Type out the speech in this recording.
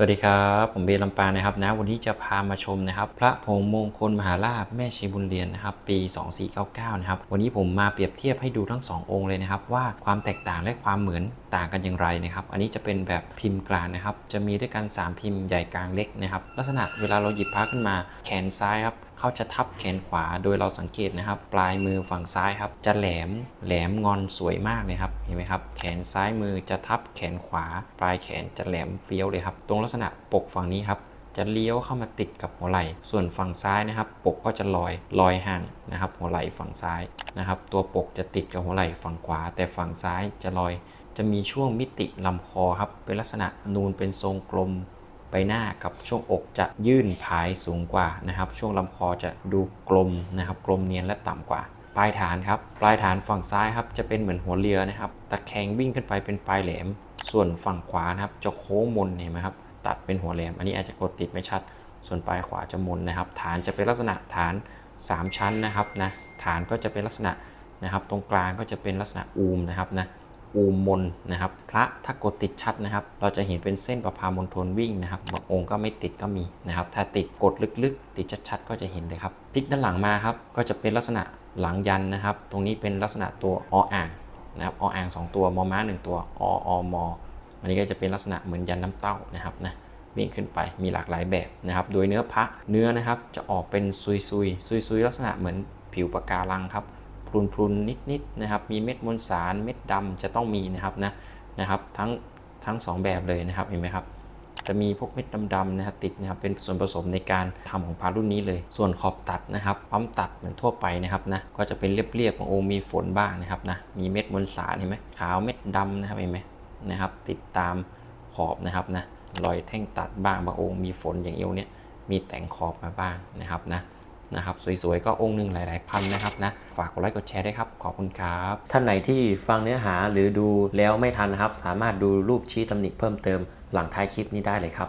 สวัสดีครับ ผมเบลลำปางนะครับนะวันนี้จะพามาชมนะครับ พระผงมงคลมหาราชแม่ชีบุญเรียนนะครับ ปี 2499 นะครับ วันนี้ผมมาเปรียบเทียบให้ดูทั้ง 2 องค์เลยนะครับ ว่าความแตกต่างและความเหมือนต่างกันอย่างไรนะครับ อันนี้จะเป็นแบบพิมพ์กลางนะครับ จะมีด้วยกัน 3 พิมพ์ใหญ่กลางเล็กนะครับ ลักษณะเวลาเราหยิบพระขึ้นมาแขนซ้ายครับ เขาจะทับแขนขวาโดยเราสังเกตนะครับ ปลายมือฝั่งซ้ายครับ จะแหลมแหลมงอนสวยมากเลยครับเห็นไหมครับ แขนซ้ายมือจะทับแขนขวา ปลายแขนจะแหลมเฟี้ยวเลยครับ ตรงลักษณะปกฝั่งนี้ครับจะเลี้ยวเข้ามาติดกับหัวไหล่ ส่วนฝั่งซ้ายนะครับ ปกก็จะลอยลอยห่างนะครับ หัวไหล่ฝั่งซ้ายนะครับ ตัวปกจะติดกับหัวไหล่ฝั่งขวา แต่ฝั่งซ้ายจะลอย จะมีช่วงมิติลำคอครับ เป็นลักษณะนูนเป็นทรงกลม ใบหน้ากับช่วงอกจะยื่นผายสูงกว่านะครับ ช่วงลำคอจะดูกลมนะครับ กลมเนียนและต่ำกว่า ปลายฐานครับ ปลายฐานฝั่งซ้ายครับจะเป็นเหมือนหัวเรือนะครับ ตะแคงวิ่งขึ้นไปเป็นปลายแหลม ส่วนฝั่งขวานะครับจะโค้งมนเห็นไหมครับ ตัดเป็นหัวแหลม อันนี้อาจจะกดติดไม่ชัด ส่วนปลายขวาจะมนนะครับ ฐานจะเป็นลักษณะฐาน 3 ชั้นนะครับนะ ฐานก็จะเป็นลักษณะนะครับ ตรงกลางก็จะเป็นลักษณะอูมนะครับนะ อูมนนะครับ พระถ้ากดติดชัดนะครับ เราจะเห็นเป็นเส้นประพามณฑลวิ่งนะครับบางองค์ก็ไม่ติดก็มีนะครับ ถ้าติดกดลึกๆ ติดชัดๆ ก็จะเห็นเลยครับพลิกด้านหลังมาครับ ก็จะเป็นลักษณะหลังยันนะครับ ตรงนี้เป็นลักษณะตัวออ่างนะครับออ่าง 2 ตัวมอม้า 1 ตัวออมออันนี้ก็จะเป็นลักษณะเหมือนยันน้ำเต้านะครับนะวิ่งขึ้นไปมีหลากหลายแบบนะครับ โดยเนื้อพระเนื้อนะครับจะออกเป็นซุยซุยซุยซุยลักษณะเหมือนผิวปะการังครับ พรุนพรุนนิดนิดๆนะครับ มีเม็ดมวลสารเม็ดดำจะต้องมีนะครับนะนะครับทั้งทั้งสองแบบเลยนะครับเห็นไหมครับจะมีพวกเม็ดดำๆนะครับติดนะครับเป็นส่วนผสมในการทำของพารุ่นนี้เลย ส่วนขอบตัดนะครับปั๊มตัดเหมือนทั่วไปนะครับนะก็จะเป็นเรียบๆขององค์มีฝนบ้างนะครับนะมีเม็ดมวลสารเห็นไหมขาวเม็ดดำนะครับเห็นไหมนะครับ ติดตามขอบนะครับนะรอยแท่งตัดบ้างบางองค์มีฝนอย่างเอวเนี้ยมีแต่งขอบมาบ้างนะครับนะ นะครับสวยๆ ก็องค์หนึ่งหลาย ๆ พันนะครับนะฝากกดไลค์กดแชร์ด้วยครับขอบคุณครับ ท่านไหนที่ฟังเนื้อหาหรือดูแล้วไม่ทันนะครับ สามารถดูรูปชี้ตำหนิเพิ่มเติมหลังท้ายคลิปนี้ได้เลยครับ